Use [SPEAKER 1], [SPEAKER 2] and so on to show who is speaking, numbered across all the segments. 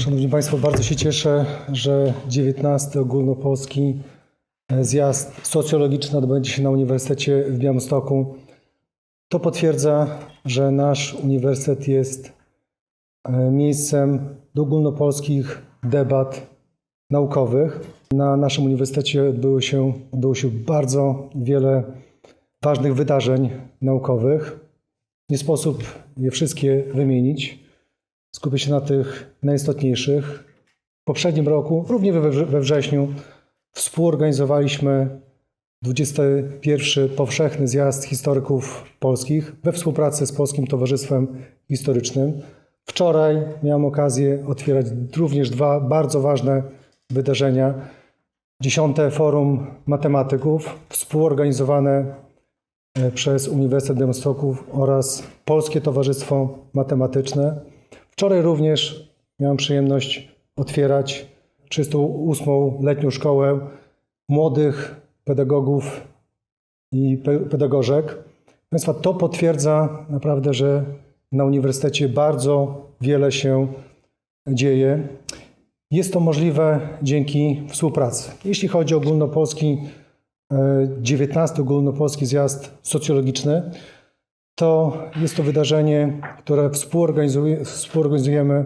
[SPEAKER 1] Szanowni Państwo, bardzo się cieszę, że 19 ogólnopolski e, zjazd socjologiczny odbędzie się na Uniwersytecie w Białymstoku. To potwierdza, że nasz uniwersytet jest e, miejscem do ogólnopolskich debat naukowych. Na naszym uniwersytecie odbyło się, odbyło się bardzo wiele ważnych wydarzeń naukowych. Nie sposób je wszystkie wymienić. Skupię się na tych najistotniejszych. W poprzednim roku, również we, wrze- we wrześniu, współorganizowaliśmy 21 powszechny zjazd historyków polskich we współpracy z Polskim Towarzystwem Historycznym. Wczoraj miałem okazję otwierać również dwa bardzo ważne wydarzenia. Dziesiąte Forum Matematyków, współorganizowane e, przez Uniwersytet Białymstoków oraz Polskie Towarzystwo Matematyczne. Wczoraj również miałem przyjemność otwierać 308. letnią szkołę młodych pedagogów i pe- pedagożek. Państwa, to potwierdza naprawdę, że na uniwersytecie bardzo wiele się dzieje. Jest to możliwe dzięki współpracy. Jeśli chodzi o ogólnopolski, e, 19 ogólnopolski zjazd socjologiczny, to jest to wydarzenie, które współorganizuje, współorganizujemy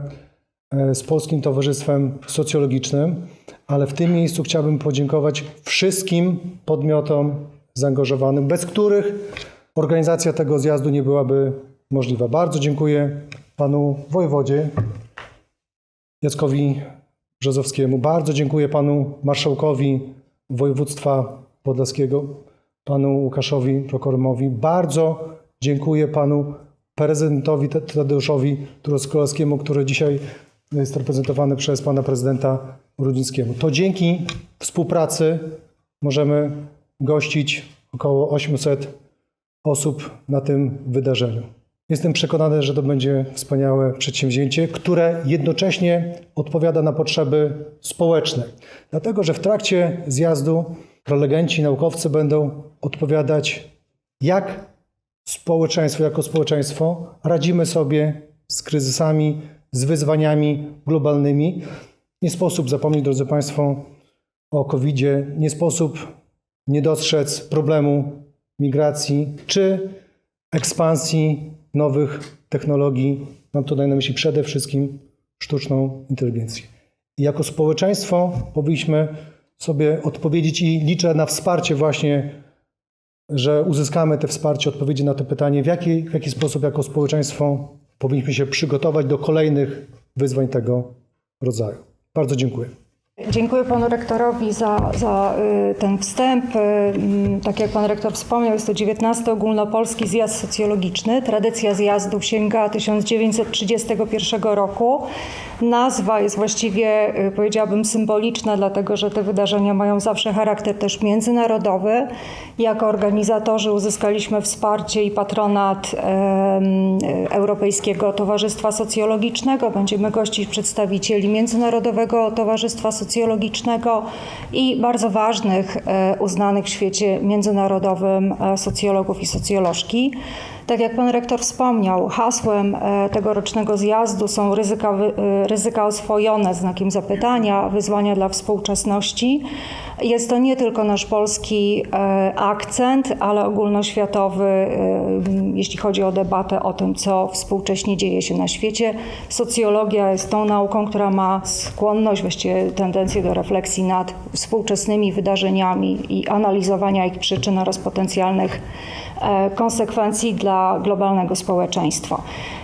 [SPEAKER 1] e, z Polskim Towarzystwem Socjologicznym, ale w tym miejscu chciałbym podziękować wszystkim podmiotom zaangażowanym, bez których organizacja tego zjazdu nie byłaby możliwa. Bardzo dziękuję panu wojewodzie Jackowi Brzozowskiemu. Bardzo dziękuję panu marszałkowi województwa podlaskiego, panu Łukaszowi Prokorumowi. Bardzo dziękuję panu prezydentowi Tadeuszowi Truskolaskiemu, który dzisiaj jest reprezentowany przez pana prezydenta Rudzińskiego. To dzięki współpracy możemy gościć około 800 osób na tym wydarzeniu. Jestem przekonany, że to będzie wspaniałe przedsięwzięcie, które jednocześnie odpowiada na potrzeby społeczne. Dlatego, że w trakcie zjazdu prelegenci, naukowcy będą odpowiadać, jak społeczeństwo, jako społeczeństwo radzimy sobie z kryzysami, z wyzwaniami globalnymi. Nie sposób zapomnieć, drodzy Państwo, o COVID-zie, nie sposób nie dostrzec problemu migracji czy ekspansji nowych technologii. Mam tutaj na myśli przede wszystkim sztuczną inteligencję. I jako społeczeństwo powinniśmy sobie odpowiedzieć i liczę na wsparcie właśnie, że uzyskamy te wsparcie, odpowiedzi na to pytanie, w jaki, w jaki sposób jako społeczeństwo powinniśmy się przygotować do kolejnych wyzwań tego rodzaju. Bardzo dziękuję.
[SPEAKER 2] Dziękuję panu rektorowi za, za y, ten wstęp. Y, mm, Tak jak pan rektor wspomniał, jest to 19 ogólnopolski zjazd socjologiczny. Tradycja zjazdu sięga 1931 roku. Nazwa jest właściwie, y, powiedziałabym, symboliczna, dlatego że te wydarzenia mają zawsze charakter też międzynarodowy. Jako organizatorzy uzyskaliśmy wsparcie i patronat Europejskiego Towarzystwa Socjologicznego. Będziemy gościć przedstawicieli Międzynarodowego Towarzystwa Socjologicznego i bardzo ważnych, e, uznanych w świecie międzynarodowym e, socjologów i socjolożki. Tak jak pan rektor wspomniał, hasłem e, tegorocznego zjazdu są ryzyka, e, ryzyka oswojone, znakiem zapytania, wyzwania dla współczesności. Jest to nie tylko nasz polski e, akcent, ale ogólnoświatowy, jeśli chodzi o debatę o tym, co współcześnie dzieje się na świecie. Socjologia jest tą nauką, która ma skłonność, właściwie tendencję do refleksji nad współczesnymi wydarzeniami i analizowania ich przyczyn oraz potencjalnych konsekwencji dla globalnego społeczeństwa.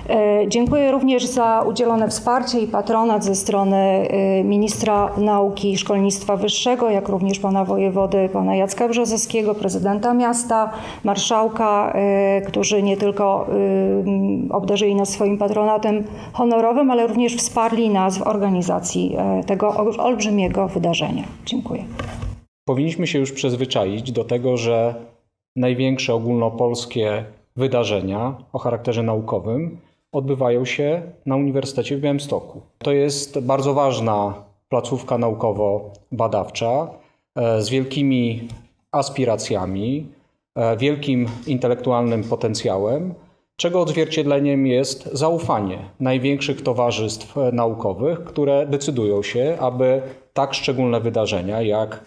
[SPEAKER 2] E, Dziękuję również za udzielone wsparcie i patronat ze strony e, ministra nauki i szkolnictwa wyższego, jak również pana wojewody, pana Jacka Brzozowskiego, prezydenta miasta, marszałka, e, którzy nie tylko e, obdarzyli nas swoim patronatem honorowym, ale również wsparli nas w organizacji e, tego ol- olbrzymiego wydarzenia. Dziękuję.
[SPEAKER 3] Powinniśmy się już przyzwyczaić do tego, że największe ogólnopolskie wydarzenia o charakterze naukowym odbywają się na Uniwersytecie w Białymstoku. To jest bardzo ważna placówka naukowo-badawcza e, z wielkimi aspiracjami, e, wielkim intelektualnym potencjałem, czego odzwierciedleniem jest zaufanie największych towarzystw e, naukowych, które decydują się, aby tak szczególne wydarzenia jak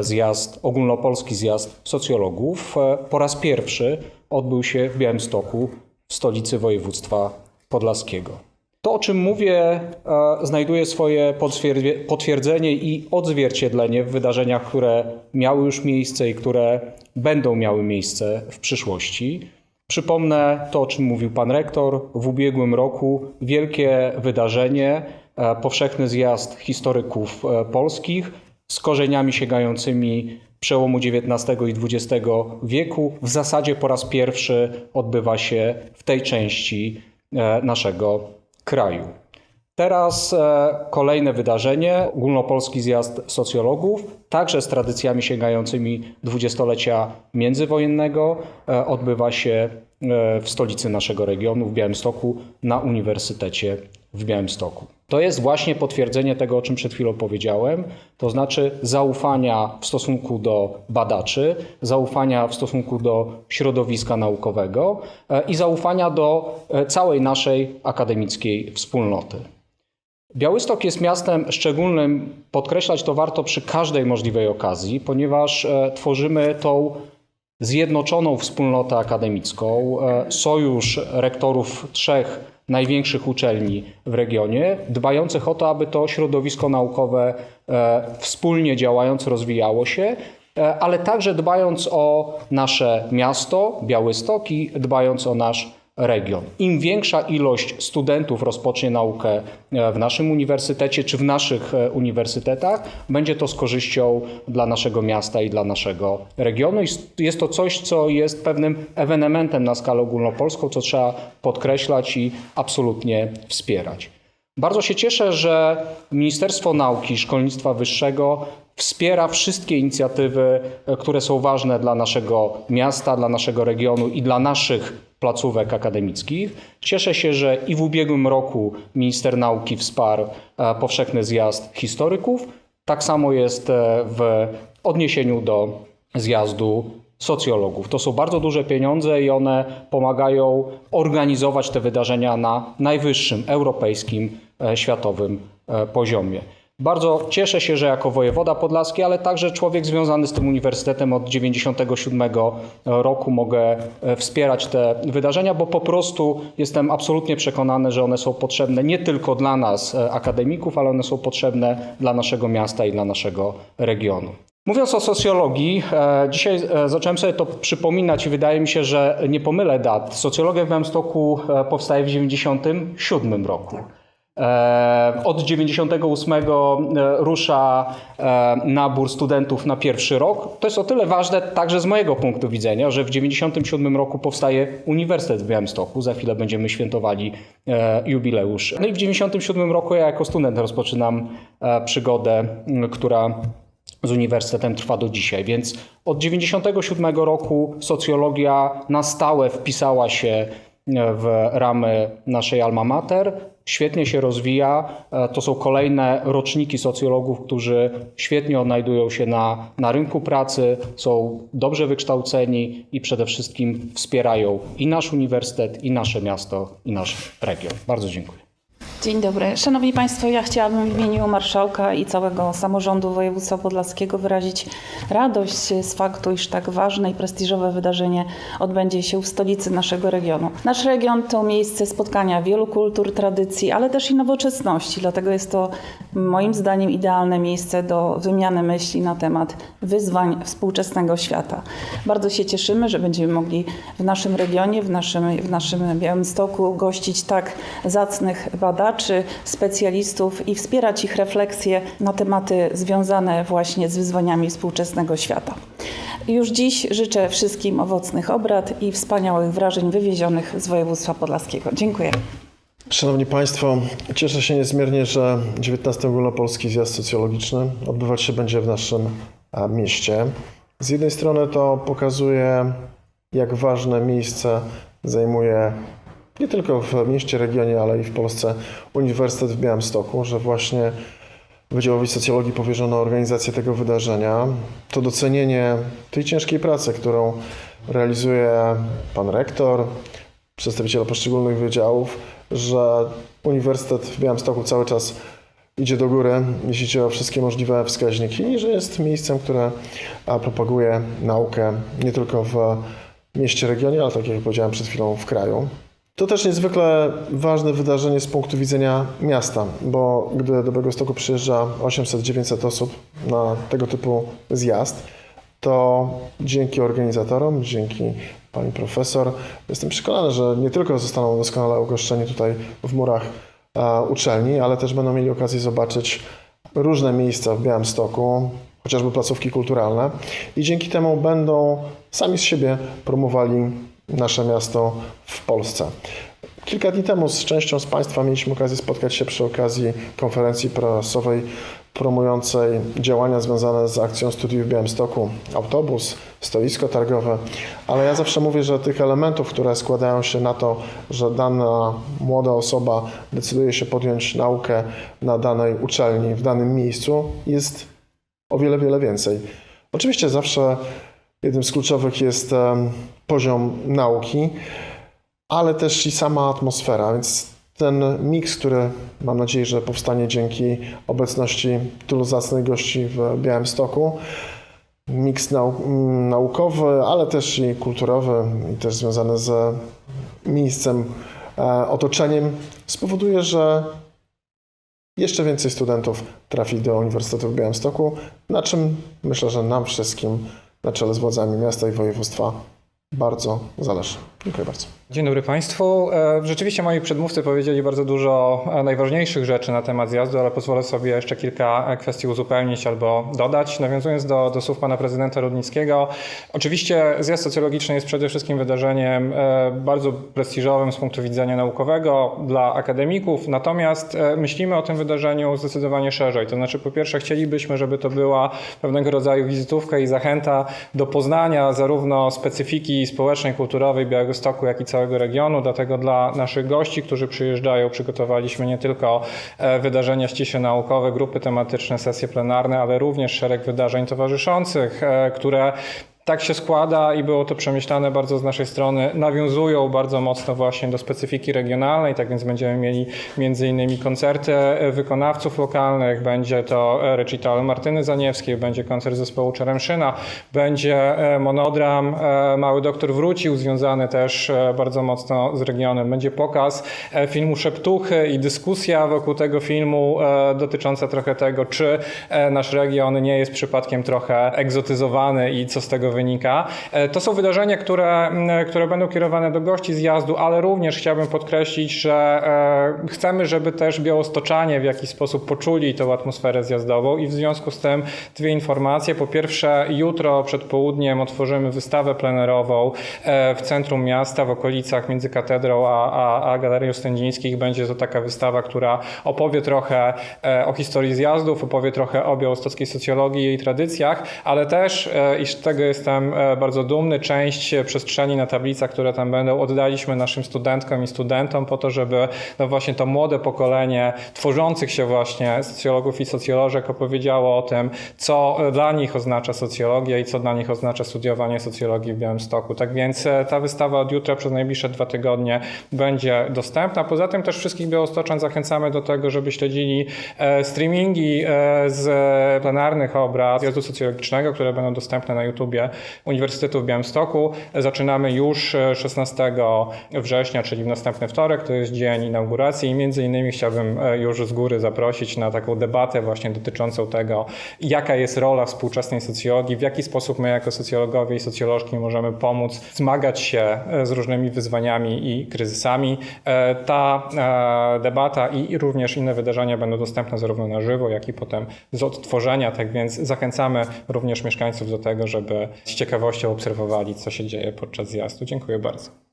[SPEAKER 3] zjazd, ogólnopolski zjazd socjologów e, po raz pierwszy odbył się w Białymstoku, w stolicy województwa podlaskiego. To, o czym mówię, e, znajduje swoje potwierdzenie i odzwierciedlenie w wydarzeniach, które miały już miejsce i które będą miały miejsce w przyszłości. Przypomnę to, o czym mówił pan rektor. W ubiegłym roku wielkie wydarzenie, e, powszechny zjazd historyków e, polskich z korzeniami sięgającymi przełomu XIX i XX wieku. W zasadzie po raz pierwszy odbywa się w tej części e, naszego kraju. Teraz e, kolejne wydarzenie, ogólnopolski zjazd socjologów, także z tradycjami sięgającymi dwudziestolecia międzywojennego, e, odbywa się w stolicy naszego regionu, w Białymstoku, na Uniwersytecie w Białymstoku. To jest właśnie potwierdzenie tego, o czym przed chwilą powiedziałem, to znaczy zaufania w stosunku do badaczy, zaufania w stosunku do środowiska naukowego e, i zaufania do e, całej naszej akademickiej wspólnoty. Białystok jest miastem szczególnym, podkreślać to warto przy każdej możliwej okazji, ponieważ e, tworzymy tą zjednoczoną wspólnotę akademicką, sojusz rektorów trzech największych uczelni w regionie, dbających o to, aby to środowisko naukowe e, wspólnie działając rozwijało się, e, ale także dbając o nasze miasto, Białystok i dbając o nasz region. Im większa ilość studentów rozpocznie naukę e, w naszym uniwersytecie czy w naszych e, uniwersytetach, będzie to z korzyścią dla naszego miasta i dla naszego regionu. I jest to coś, co jest pewnym ewenementem na skalę ogólnopolską, co trzeba podkreślać i absolutnie wspierać. Bardzo się cieszę, że Ministerstwo Nauki i Szkolnictwa Wyższego wspiera wszystkie inicjatywy, e, które są ważne dla naszego miasta, dla naszego regionu i dla naszych placówek akademickich. Cieszę się, że i w ubiegłym roku minister nauki wsparł e, powszechny zjazd historyków. Tak samo jest e, w odniesieniu do zjazdu socjologów. To są bardzo duże pieniądze i one pomagają organizować te wydarzenia na najwyższym europejskim, światowym poziomie. Bardzo cieszę się, że jako wojewoda podlaski, ale także człowiek związany z tym uniwersytetem od 97 roku mogę e, wspierać te wydarzenia, bo po prostu jestem absolutnie przekonany, że one są potrzebne nie tylko dla nas, e, akademików, ale one są potrzebne dla naszego miasta i dla naszego regionu. Mówiąc o socjologii, e, dzisiaj zacząłem sobie to przypominać i wydaje mi się, że nie pomylę dat. Socjologia w Białymstoku powstaje w 97 roku. E, Od 98 e, rusza e, nabór studentów na pierwszy rok. To jest o tyle ważne także z mojego punktu widzenia, że w 97 roku powstaje Uniwersytet w Białymstoku. Za chwilę będziemy świętowali jubileusz. No i w 97 roku ja jako student rozpoczynam przygodę, która z uniwersytetem trwa do dzisiaj. Więc od 97 roku socjologia na stałe wpisała się w ramy naszej alma mater. Świetnie się rozwija. E, To są kolejne roczniki socjologów, którzy świetnie odnajdują się na, na rynku pracy, są dobrze wykształceni i przede wszystkim wspierają i nasz uniwersytet, i nasze miasto, i nasz region. Bardzo dziękuję.
[SPEAKER 4] Dzień dobry. Szanowni Państwo, ja chciałabym w imieniu marszałka i całego samorządu województwa podlaskiego wyrazić radość z faktu, iż tak ważne i prestiżowe wydarzenie odbędzie się w stolicy naszego regionu. Nasz region to miejsce spotkania wielu kultur, tradycji, ale też i nowoczesności, dlatego jest to moim zdaniem idealne miejsce do wymiany myśli na temat wyzwań współczesnego świata. Bardzo się cieszymy, że będziemy mogli w naszym regionie, w naszym, w naszym Białymstoku gościć tak zacnych badaczy, specjalistów i wspierać ich refleksje na tematy związane właśnie z wyzwaniami współczesnego świata. Już dziś życzę wszystkim owocnych obrad i wspaniałych wrażeń wywiezionych z województwa podlaskiego. Dziękuję.
[SPEAKER 5] Szanowni Państwo, cieszę się niezmiernie, że 19 Ogólnopolski Zjazd Socjologiczny odbywać się będzie w naszym a, mieście. Z jednej strony to pokazuje, jak ważne miejsce zajmuje nie tylko w mieście, regionie, ale i w Polsce Uniwersytet w Białymstoku, że właśnie Wydziałowi Socjologii powierzono organizację tego wydarzenia. To docenienie tej ciężkiej pracy, którą realizuje pan rektor, przedstawiciele poszczególnych wydziałów, że Uniwersytet w Białymstoku cały czas idzie do góry, jeśli chodzi o wszystkie możliwe wskaźniki i że jest miejscem, które propaguje naukę nie tylko w mieście, regionie, ale tak jak powiedziałem przed chwilą w kraju. To też niezwykle ważne wydarzenie z punktu widzenia miasta, bo gdy do Białegostoku przyjeżdża 800-900 osób na tego typu zjazd, to dzięki organizatorom, dzięki pani profesor, jestem przekonany, że nie tylko zostaną doskonale ugoszczeni tutaj w murach e, uczelni, ale też będą mieli okazję zobaczyć różne miejsca w Białymstoku, chociażby placówki kulturalne. I dzięki temu będą sami z siebie promowali nasze miasto w Polsce. Kilka dni temu z częścią z Państwa mieliśmy okazję spotkać się przy okazji konferencji prasowej promującej działania związane z akcją studiów w Białymstoku, autobus, stoisko targowe, ale ja zawsze mówię, że tych elementów, które składają się na to, że dana młoda osoba decyduje się podjąć naukę na danej uczelni, w danym miejscu, jest o wiele, wiele więcej. Oczywiście zawsze jednym z kluczowych jest poziom nauki, ale też i sama atmosfera, więc ten miks, który mam nadzieję, że powstanie dzięki obecności tylu zacnych gości w Białymstoku, miks nau m, naukowy, ale też i kulturowy i też związany z miejscem, e, otoczeniem, spowoduje, że jeszcze więcej studentów trafi do Uniwersytetu w Białymstoku, na czym myślę, że nam wszystkim na czele z władzami miasta i województwa bardzo zależy. Dziękuję bardzo.
[SPEAKER 6] Dzień dobry Państwu. E, Rzeczywiście moi przedmówcy powiedzieli bardzo dużo e, najważniejszych rzeczy na temat zjazdu, ale pozwolę sobie jeszcze kilka e, kwestii uzupełnić albo dodać. Nawiązując do, do słów pana prezydenta Rudnickiego, oczywiście zjazd socjologiczny jest przede wszystkim wydarzeniem bardzo prestiżowym z punktu widzenia naukowego dla akademików, natomiast myślimy o tym wydarzeniu zdecydowanie szerzej. To znaczy po pierwsze chcielibyśmy, żeby to była pewnego rodzaju wizytówka i zachęta do poznania zarówno specyfiki społecznej, kulturowej Białegostoku, jak i całego regionu. Dlatego dla naszych gości, którzy przyjeżdżają, przygotowaliśmy nie tylko e, wydarzenia ściśle naukowe, grupy tematyczne, sesje plenarne, ale również szereg wydarzeń towarzyszących, e, które tak się składa i było to przemyślane bardzo z naszej strony, nawiązują bardzo mocno właśnie do specyfiki regionalnej, tak więc będziemy mieli między innymi koncerty e, wykonawców lokalnych, będzie to e, recital Martyny Zaniewskiej, będzie koncert zespołu Czeremszyna, będzie e, monodram Mały Doktor Wrócił, związany też bardzo mocno z regionem. Będzie pokaz filmu Szeptuchy i dyskusja wokół tego filmu dotycząca trochę tego, czy nasz region nie jest przypadkiem trochę egzotyzowany i co z tego wynika. E, To są wydarzenia, które, m, które będą kierowane do gości zjazdu, ale również chciałbym podkreślić, że e, chcemy, żeby też białostoczanie w jakiś sposób poczuli tą atmosferę zjazdową i w związku z tym dwie informacje. Po pierwsze, jutro przed południem otworzymy wystawę plenerową e, w centrum miasta, w okolicach między katedrą a, a, a Galerią Stędzińskich. Będzie to taka wystawa, która opowie trochę e, o historii zjazdów, opowie trochę o białostockiej socjologii i jej tradycjach, ale też, e, i z tego jestem e, bardzo dumny, część e, przestrzeni na tablicach, które tam będą, oddaliśmy naszym studentkom i studentom po to, żeby no właśnie to młode pokolenie tworzących się właśnie socjologów i socjolożek opowiedziało o tym, co e, dla nich oznacza socjologia i co dla nich oznacza studiowanie socjologii w Białymstoku. Tak więc ta wystawa od jutra przez najbliższe dwa tygodnie będzie dostępna. Poza tym też wszystkich białostoczan zachęcamy do tego, żeby śledzili streamingi z plenarnych obrad zjazdu socjologicznego, które będą dostępne na YouTubie Uniwersytetu w Białymstoku. Zaczynamy już e, 16 września, czyli w następny wtorek, to jest dzień inauguracji i między innymi chciałbym e, już z góry zaprosić na taką debatę właśnie dotyczącą tego, jaka jest rola współczesnej socjologii, w jaki sposób my jako socjologowie i socjolożki możemy pomóc zmagać się e, z różnymi wyzwaniami i kryzysami. E, Ta e, debata i również inne wydarzenia będą dostępne zarówno na żywo, jak i potem z odtworzenia, tak więc zachęcamy również mieszkańców do tego, żeby z ciekawością obserwowali, co się dzieje podczas zjazdu. Dziękuję bardzo.